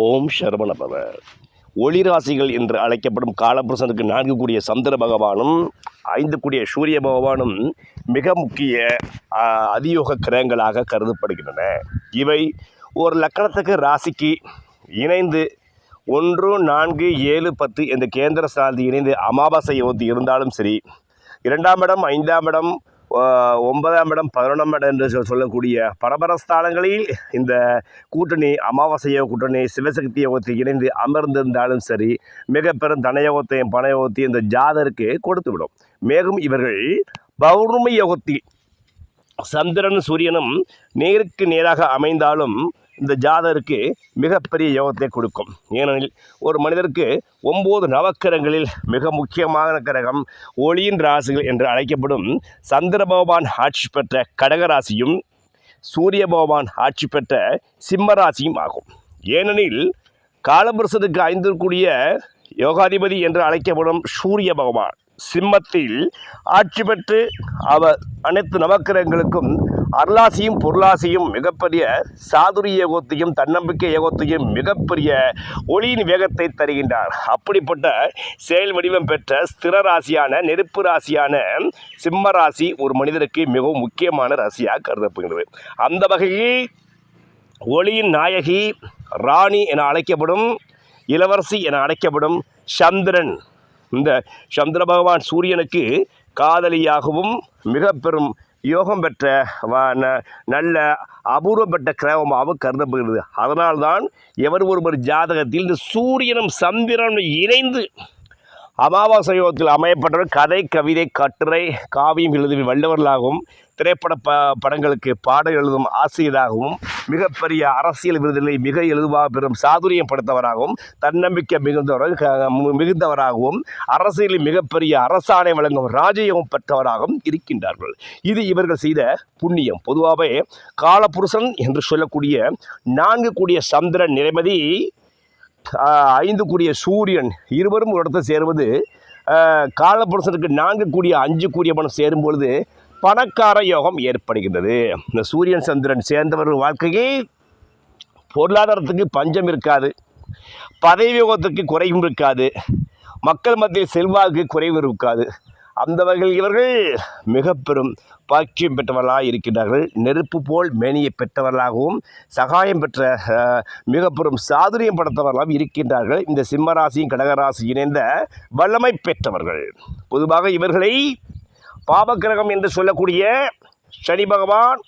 ஓம் சரவணபவ ஒளி ராசிகள் என்று அழைக்கப்படும் காலபுருஷனுக்கு நான்கு கூடிய சந்திர பகவானும் ஐந்து கூடிய சூரிய பகவானும் மிக முக்கிய அதியோக கிரகங்களாக கருதப்படுகின்றன. இவை ஒரு லக்கணத்துக்கு ராசிக்கு இணைந்து ஒன்று நான்கு ஏழு பத்து இந்த கேந்திர ஸ்தானத்தில் இணைந்து அமாவாசை ஒத்து இருந்தாலும் சரி இரண்டாம் இடம் ஐந்தாம் இடம் ஒன்பதாம் இடம் பதினொன்றாம் இடம் என்று சொல்லக்கூடிய சொல்லக்கூடிய பரபரஸ்தானங்களில் இந்த கூட்டணி அமாவாசையோ கூட்டணி சிவசக்தி யோகத்தை இணைந்து அமர்ந்திருந்தாலும் சரி மிக பெரும் தனயோகத்தையும் பணயோகத்தையும் இந்த ஜாதருக்கு கொடுத்து விடும் மேலும் இவர்கள் பௌர்ணமி யோகத்தில் சந்திரன் சூரியனும் நேருக்கு நேராக அமைந்தாலும் இந்த ஜாதகருக்கு மிகப்பெரிய யோகத்தை கொடுக்கும். ஏனெனில் ஒரு மனிதருக்கு ஒம்பது நவக்கிரகங்களில் மிக முக்கியமான கிரகம் ஒளியின் ராசிகள் என்று அழைக்கப்படும் சந்திர பகவான் ஆட்சி பெற்ற கடகராசியும் சூரிய பகவான் ஆட்சி பெற்ற சிம்ம ராசியும் ஆகும். ஏனெனில் காலபுருஷனுக்கு ஐந்து கூடிய யோகாதிபதி என்று அழைக்கப்படும் சூரிய பகவான் சிம்மத்தில் ஆட்சி பெற்று அவர் அனைத்து நவக்கிரகங்களுக்கும் அருளாசியும் பொருளாசியும் மிகப்பெரிய சாதுரிய யோகத்தையும் தன்னம்பிக்கை யோகத்தையும் மிகப்பெரிய ஒளியின் வேகத்தை தருகின்றார். அப்படிப்பட்ட செயல் வடிவம் பெற்ற ஸ்திர ராசியான நெருப்பு ராசியான சிம்ம ராசி ஒரு மனிதருக்கு மிகவும் முக்கியமான ராசியாக கருதப்படுகிறது. அந்த வகையில் ஒளியின் நாயகி ராணி என அழைக்கப்படும் இளவரசி என அழைக்கப்படும் சந்திரன். இந்த சந்திர பகவான் சூரியனுக்கு காதலியாகவும் மிக பெரும் யோகம் பெற்ற வ- ந- நல்ல அபூர்வப்பட்ட கிரகமாக கருதப்படுகிறது. அதனால்தான் எவர் ஒருவர் ஜாதகத்தில் இந்த சூரியனும் சந்திரனும் இணைந்து அமாவாசை யோகத்தில் அமையப்பட்டவர் கதை கவிதை கட்டுரை காவியம் எழுதும் வல்லவர்களாகவும் திரைப்பட ப படங்களுக்கு பாடல் எழுதும் ஆசிரியராகவும் மிகப்பெரிய அரசியல் விருதுகளை மிக எழுதுவாக பெறும் சாதுரியம் படைத்தவராகவும் தன்னம்பிக்கை மிகுந்தவர் க- மிகுந்தவராகவும் அரசியலில் மிகப்பெரிய அரசாணை வழங்கும் ராஜயோகம் பெற்றவராகவும் இருக்கின்றார்கள். இது இவர்கள் செய்த புண்ணியம். பொதுவாகவே காலபுருஷன் என்று சொல்லக்கூடிய நான்கு கூடிய சந்திரன் நிலைமதி ஐந்து கூடிய சூரியன் இருவரும் ஒரு இடத்தை சேருவது ஆஹ், காலபுருஷனுக்கு நான்கு கூடிய அஞ்சு கூடிய பணம் சேரும் பொழுது பணக்கார யோகம் ஏற்படுகின்றது. இந்த சூரியன் சந்திரன் சேர்ந்தவர்கள் வாழ்க்கையை பொருளாதாரத்துக்கு பஞ்சம் இருக்காது பதவி யோகத்துக்கு குறைவும் இருக்காது மக்கள் மத்தியில் செல்வாக்கு குறைவு இருக்காது. அந்த வகையில் இவர்கள் மிக பெரும் பாக்கியம் பெற்றவர்களாக இருக்கின்றார்கள். நெருப்பு போல் மேனியை பெற்றவர்களாகவும் சகாயம் பெற்ற மிக பெரும் சாதுரியம் படைத்தவர்களாகவும் இருக்கின்றார்கள். இந்த சிம்மராசியும் கடகராசி இணைந்த வல்லமை பெற்றவர்கள். பொதுவாக இவர்களை பாபக்கிரகம் என்று சொல்லக்கூடிய சனி பகவான்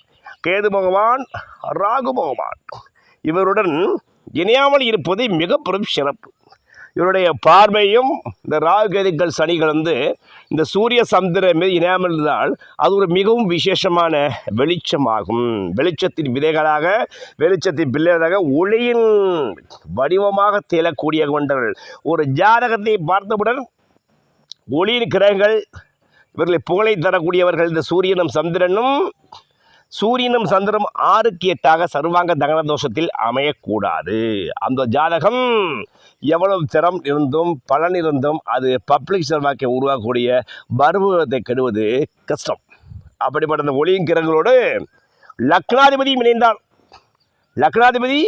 கேது பகவான் ராகு பகவான் இவருடன் இணையாமல் இருப்பது மிக பெரும் சிறப்பு. இவருடைய பார்வையும் இந்த ராகு கேதுக்கள் சனிகள் வந்து இந்த சூரிய சந்திரன் மீது இணையாமல் இருந்தால் அது ஒரு மிகவும் விசேஷமான வெளிச்சமாகும். வெளிச்சத்தின் விதைகளாக வெளிச்சத்தின் பிள்ளைகளாக ஒளியின் வடிவமாக தேலக்கூடிய கொண்டவர்கள் ஒரு ஜாதகத்தை பார்த்தவுடன் ஒளியின் கிரகங்கள் இவர்களை புகழை தரக்கூடியவர்கள் இந்த சூரியனும் சந்திரனும் சூரியனும் சந்திரனும் ஆறுக்கு எட்டாக சர்வாங்க தகன தோஷத்தில் அமையக்கூடாது. அந்த ஜாதகம் எவ்வளவு திறம் இருந்தும் பலன் இருந்தும் அது பப்ளிக் செல்வாக்கை உருவாக்கக்கூடிய பருவத்தை கெடுவது கஷ்டம். அப்படிப்பட்ட அந்த ஒளியின் கிரகங்களோடு லக்னாதிபதியும் இணைந்தார் லக்னாதிபதி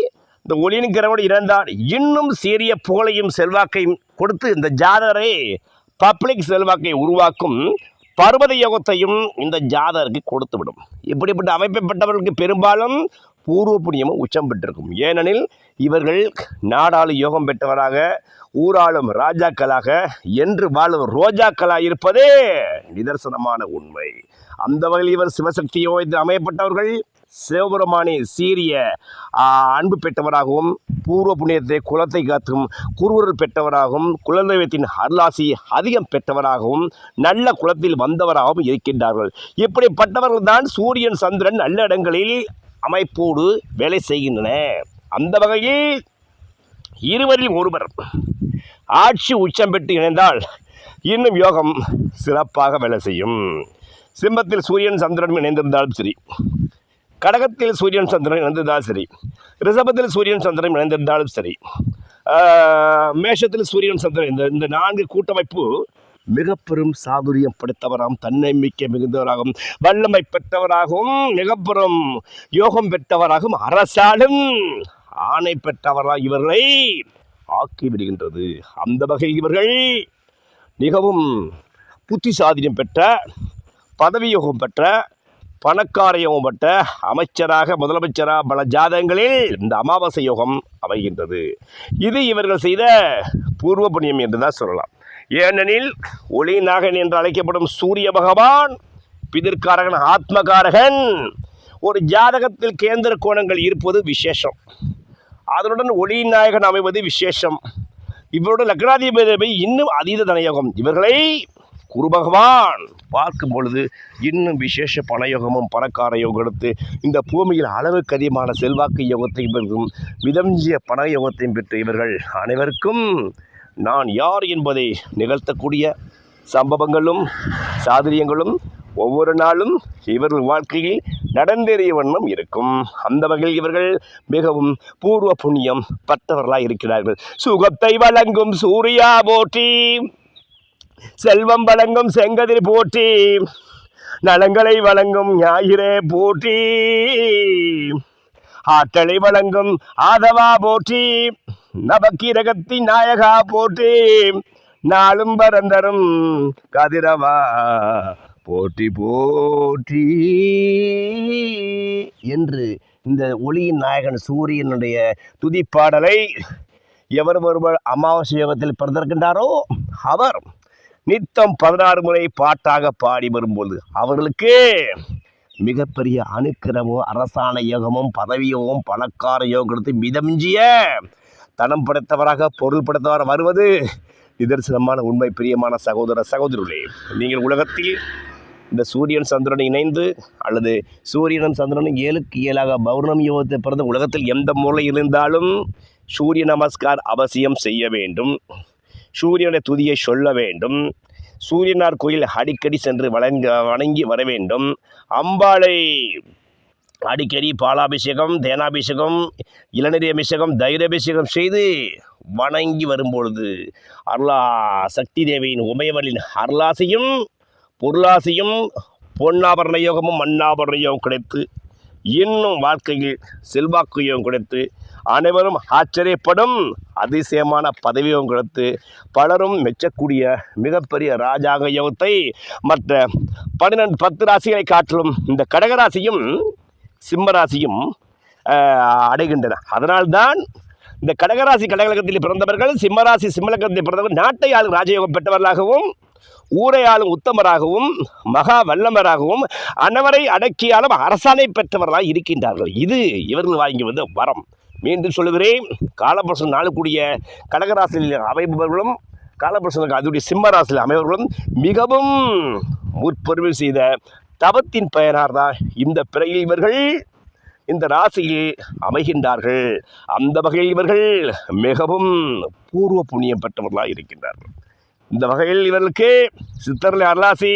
இந்த ஒளியின் கிரகோடு இணைந்தார் இன்னும் சீரிய புகழையும் செல்வாக்கையும் கொடுத்து இந்த ஜாதகரை பப்ளிக் செல்வாக்கை உருவாக்கும் பர்வத யோகத்தையும் இந்த ஜாதகருக்கு கொடுத்துவிடும். இப்படிப்பட்ட அமைப்பப்பட்டவர்களுக்கு பெரும்பாலும் பூர்வ புண்ணியமும் உச்சம் பெற்றிருக்கும். ஏனெனில் இவர்கள் நாடாளு யோகம் பெற்றவராக ஊராளும் ராஜாக்களாக என்று வாழும் ரோஜாக்களாக இருப்பதே நிதர்சனமான உண்மை. அந்த வகையில் இவர் சிவசக்தியோ இது அமையப்பட்டவர்கள் சிவபெருமானை சீரிய அன்பு பெற்றவராகவும் பூர்வ புண்ணியத்தை குலத்தை காத்தும் குருவர்கள் பெற்றவராகவும் குலதெய்வத்தின் அருளாசி அதிகம் பெற்றவராகவும் நல்ல குலத்தில் வந்தவராகவும் இருக்கின்றார்கள். இப்படிப்பட்டவர்கள் தான் சூரியன் சந்திரன் நல்ல இடங்களில் அமைப்போடு வேலை செய்கின்றன. அந்த வகையில் இருவரில் ஒருவர் ஆட்சி உச்சம் பெற்று இணைந்தால் இன்னும் யோகம் சிறப்பாக வேலை செய்யும். சிம்மத்தில் சூரியன் சந்திரன் இணைந்திருந்தாலும் சரி கடகத்தில் சூரியன் சந்திரன் இணைந்திருந்தாலும் சரி ரிஷபத்தில் சூரியன் சந்திரன் இணைந்திருந்தாலும் சரி மேஷத்தில் சூரியன் சந்திரன் இந்த இந்த நான்கு கூட்டமைப்பு மிக பெரும் சாதுரியம் படைத்தவராகவும் தன்னம்பிக்கை மிகுந்தவராகவும் வல்லமை பெற்றவராகவும் மிக பெரும் யோகம் பெற்றவராகவும் அரசாலும் ஆணை பெற்றவராக இவர்களை ஆக்கிவிடுகின்றது அந்த வகையில் இவர்கள் மிகவும் புத்தி புத்திசாதியம் பெற்ற பதவியோகம் பெற்ற பணக்கார யோகம் பெற்ற அமைச்சராக முதலமைச்சராக பல ஜாதகங்களில் இந்த அமாவாசை யோகம் அமைகின்றது. இது இவர்கள் செய்த பூர்வ புண்ணியம் என்று தான் சொல்லலாம். ஏனெனில் ஒளி நாகன் என்று அழைக்கப்படும் சூரிய பகவான் பிதிர்காரகன் ஆத்மகாரகன் ஒரு ஜாதகத்தில் கேந்திர கோணங்கள் இருப்பது விசேஷம். அதனுடன் ஒளி நாயகன் அமைவது விசேஷம். இவருடைய லக்னாதிபதி இன்னும் அதீத தனயோகம். இவர்களை குரு பகவான் பார்க்கும் பொழுது இன்னும் விசேஷ பணயோகமும் பணக்கார யோகம் எடுத்து இந்த பூமியில் அளவுக்கு அதிகமான செல்வாக்கு யோகத்தையும் பெறும் மிதஞ்சிய பண யோகத்தையும் பெற்று இவர்கள் அனைவருக்கும் நான் யார் என்பதை நிகழ்த்தக்கூடிய சம்பவங்களும் சாதுரியங்களும் ஒவ்வொரு நாளும் இவர்கள் வாழ்க்கையில் நடந்தேறிய வண்ணம் இருக்கும். அந்த வகையில் இவர்கள் மிகவும் பூர்வ புண்ணியம் பற்றவர்களாக இருக்கிறார்கள். சுகத்தை வழங்கும் சூர்யா போற்றி செல்வம் வழங்கும் செங்கதிர் போற்றி நலங்களை வழங்கும் ஞாயிறே போற்றி. ஆற்றலை வழங்கும் ஆதவா போற்றி நவக்கிரகத்தின் நாயகா போற்றி நாளும் பரந்தரும் கதிரவா போற்றி போற்றி என்று இந்த ஒளியின் நாயகன் சூரியனுடைய துதிப்பாடலை எவர் ஒருவர் அமாவாசை யோகத்தில் பிறந்திருக்கின்றாரோ அவர் நித்தம் பதினாறு முறை பாட்டாக பாடி வரும்போது அவர்களுக்கு மிகப்பெரிய அணுக்கிரமும் அரசாண யோகமும் பதவி யோகமும் பணக்கார யோகத்தை மிதமிஞ்சிய தனம் படைத்தவராக பொருள் படைத்தவராக வருவது நிதர்சனமான உண்மை பிரியமான சகோதர சகோதரர்களே நீங்கள் உலகத்தில் இந்த சூரியன் சந்திரன் இணைந்து அல்லது சூரியனும் சந்திரனும் ஏழுக்கு ஏழாக பௌர்ணமி யோகத்தை பிறந்த உலகத்தில் எந்த மூலை இருந்தாலும் சூரிய நமஸ்கார் அவசியம் செய்ய வேண்டும். சூரியனுடைய துதியை சொல்ல வேண்டும். சூரியனார் கோயில் அடிக்கடி சென்று வணங்க வணங்கி வர வேண்டும். அம்பாளை அடிக்கடி பாலாபிஷேகம் தேனாபிஷேகம் இளநீர் அபிஷேகம் தைராபிஷேகம் செய்து வணங்கி வரும்பொழுது அருளா சக்தி தேவியின் உமையவரின் அருளாசையும் பொருளாசையும் பொன்னாபரண யோகமும் மண்ணாபரண யோகம் கிடைத்து இன்னும் வாழ்க்கையில் செல்வாக்கு கொடுத்து அனைவரும் ஆச்சரியப்படும் அதிசயமான பதவியும் கொடுத்து பலரும் மெச்சக்கூடிய மிகப்பெரிய ராஜாங்க யோகத்தை மற்ற பன்னிரெண்டு பத்து ராசிகளை காட்டிலும் இந்த கடகராசியும் சிம்மராசியும் அடைகின்றன. அதனால்தான் இந்த கடகராசி கடகலகத்தில் பிறந்தவர்கள் சிம்மராசி சிம்மலகத்தில் பிறந்தவர்கள் நாட்டை ஆளும் ராஜயோகம் பெற்றவர்களாகவும் ஊரையாளும் உத்தமராகவும் மகா வல்லமராகவும் அனைவரை அடக்கியாலும் அரசாணை பெற்றவர்களாக இருக்கின்றார்கள். இது இவர்கள் வாங்கி வந்த வரம். மீண்டும் சொல்லுகிறேன் காலபுரசன் நாளுக்குடிய கடகராசியில் அமைபவர்களும் காலபுரசனுக்கு அதனுடைய சிம்மராசியில் அமைவர்களும் மிகவும் முற்பொருள் செய்த தவத்தின் பயனார்தான் இந்த பிறையில் இவர்கள் இந்த ராசியில் அமைகின்றார்கள். அந்த வகையில் இவர்கள் மிகவும் பூர்வ புண்ணியம் பெற்றவர்களாக இருக்கின்றார்கள். இந்த வகையில் இவர்களுக்கு சித்தர்களை அருளாசி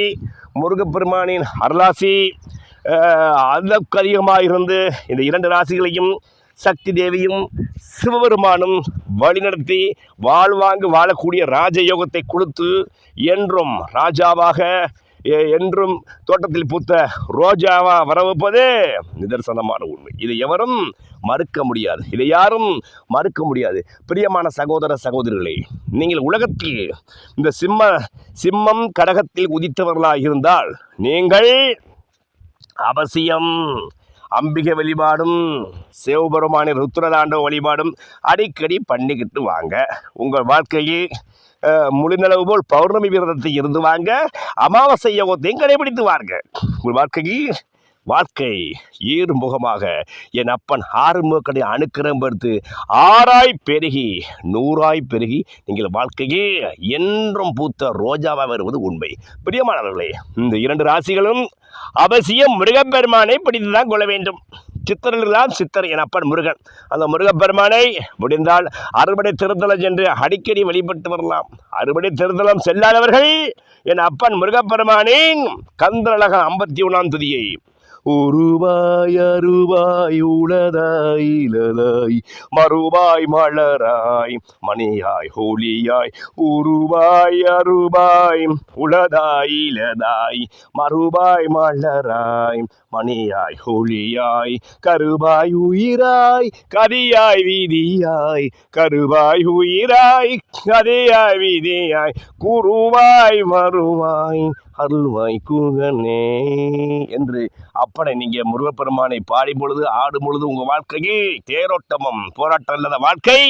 முருகப்பெருமானின் அருளாசி அளவுக்கு அதிகமாக இருந்து இந்த இரண்டு ராசிகளையும் சக்தி தேவியும் சிவபெருமானும் வழிநடத்தி வாழ்வாங்கு வாழக்கூடிய ராஜயோகத்தை கொடுத்து என்றும் ராஜாவாக என்றும் தோட்டத்தில் பூத்த ரோஜாவா வரவுப்பதே நிதர்சனமான உண்மை. இதை எவரும் மறுக்க முடியாது. இதை யாரும் மறுக்க முடியாது. பிரியமான சகோதர சகோதரிகளே நீங்கள் உலகத்தில் இந்த சிம்ம சிம்மம் கடகத்தில் உதித்தவர்களாக இருந்தால் நீங்கள் அவசியம் அம்பிகை வழிபாடும் சிவபெருமானின் ருத்ரதாண்டவ வழிபாடும் அடிக்கடி பண்ணிக்கிட்டு வாங்க. உங்கள் வாழ்க்கையில் முழுநிலவு போல் பௌர்ணமி விரதத்தை இருந்து வாங்க அமாவாசை யோகத்தையும் கடைபிடித்து வாங்க உங்கள் வாழ்க்கையில் வாழ்க்கை ஏறுமுகமாக என் அப்பன் ஆறுமுகக்கடை அணுக்கிரம் பெருத்து ஆறாய் பெருகி நூறாய் பெருகி நீங்கள் வாழ்க்கையே என்றும் பூத்த ரோஜாவாக வருவது உண்மை. பிரியமானவர்களே இந்த இரண்டு ராசிகளும் அவசியம் முருகப்பெருமானை பிடித்து தான் கொள்ள வேண்டும். சித்தர்களெல்லாம் சித்தர் என் அப்பன் முருகன். அந்த முருகப்பெருமானை முடிந்தால் அறுபடை திருத்தலம் சென்று அடிக்கடி வழிபட்டு வரலாம். அறுபடை திருத்தலம் செல்லாதவர்கள் என் அப்பன் முருகப்பெருமானின் கந்தரழக ஐம்பத்தி ஒன்றாம் துதியை உருவாய் அருவாய் உளதாய் இலதாய் மறுவாய் மலராய் மணியாய் ஹோலியாய் உருவாய் அருவாய் உளதாய் இலதாய் மறுவாய் மலராய் மணியாய் ஹோலியாய் கருவாய் உயிராய் கதியாய் வீதியாய் கருவாய் உயிராய் கதியாய் வீதியாய் குருவாய் மறுவாய் அருள்வாய் கூகனே என்று அப்பனை நீங்கள் முருகப்பெருமானை பாடும் பொழுது ஆடும் பொழுது உங்கள் வாழ்க்கையே தேரோட்டமும் போராட்டம் இல்லாத வாழ்க்கை.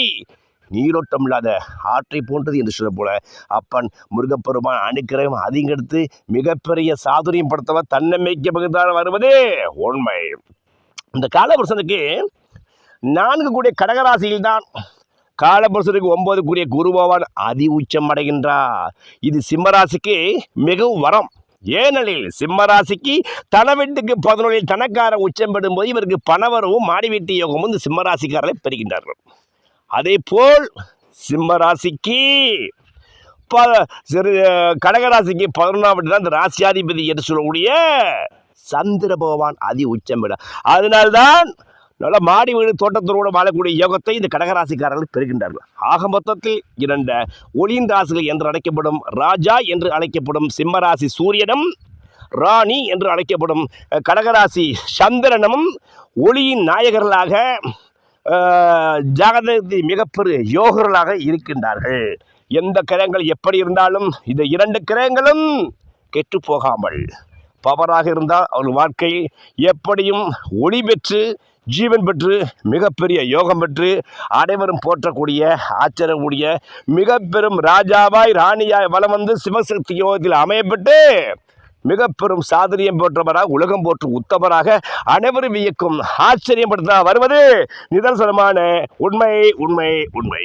நீரோட்டம் இல்லாத ஆற்றை போன்றது என்று சொல்ல போல அப்பன் முருகப்பெருமான் அனுக்கிரகம் அதிகரித்து மிகப்பெரிய சாதுரியம் படுத்தவர் தன்னம்பிக்கை பகுதியாக வருவது உண்மை. இந்த காலபுருஷனுக்கு நான்கு கூடிய கடகராசியில் தான் காலபுருஷனுக்கு ஒன்பது கூறிய குருபவான் அதி உச்சம் அடைகின்றார். இது சிம்மராசிக்கு மிகவும் வரம். ஏனெனில் சிம்மராசிக்கு தன வீட்டுக்கு பதினொன்றில் தனக்காரன் உச்சம் பெறும்போது இவருக்கு பணவரவும் மாடி வீட்டு யோகமும் இந்த சிம்மராசிக்காரரை பெறுகின்றார்கள். அதே போல் சிம்மராசிக்கு ப சிறு கடகராசிக்கு பதினொன்றாம் வீட்டு தான் இந்த ராசியாதிபதி என்று சொல்லக்கூடிய சந்திர பகவான் அதி உச்சம் பெற அதனால்தான் நல்ல மாடி வீடு தோட்டத்தோடு வாழக்கூடிய யோகத்தை இந்த கடகராசிக்காரர்கள் பெறுகின்றார்கள். ஆக மொத்தத்தில் இரண்ட ஒளியின் ராசிகள் என்று அழைக்கப்படும் ராஜா என்று அழைக்கப்படும் சிம்மராசி சூரியனும் ராணி என்று அழைக்கப்படும் கடகராசி சந்திரனும் ஒளியின் நாயகர்களாக அஹ், மிகப்பெரிய யோகர்களாக இருக்கின்றார்கள். எந்த கிரகங்கள் எப்படி இருந்தாலும் இந்த இரண்டு கிரகங்களும் கெட்டு போகாமல் பவராக இருந்தால் அவர் வாழ்க்கை எப்படியும் ஒளி பெற்று ஜீவன் பெற்று மிகப்பெரிய யோகம் பெற்று அனைவரும் போற்றக்கூடிய ஆச்சரியக்கூடிய மிக பெரும் ராஜாவாய் ராணியாய் வலம் வந்து சிவசக்தி யோகத்தில் அமையப்பட்டு மிக பெரும் சாதனியம் போற்றவராக உலகம் போற்றும் உத்தமராக அனைவரும் வியக்கும் ஆச்சரியப்படுத்த வருவது நிதர்சனமான உண்மை உண்மை உண்மை.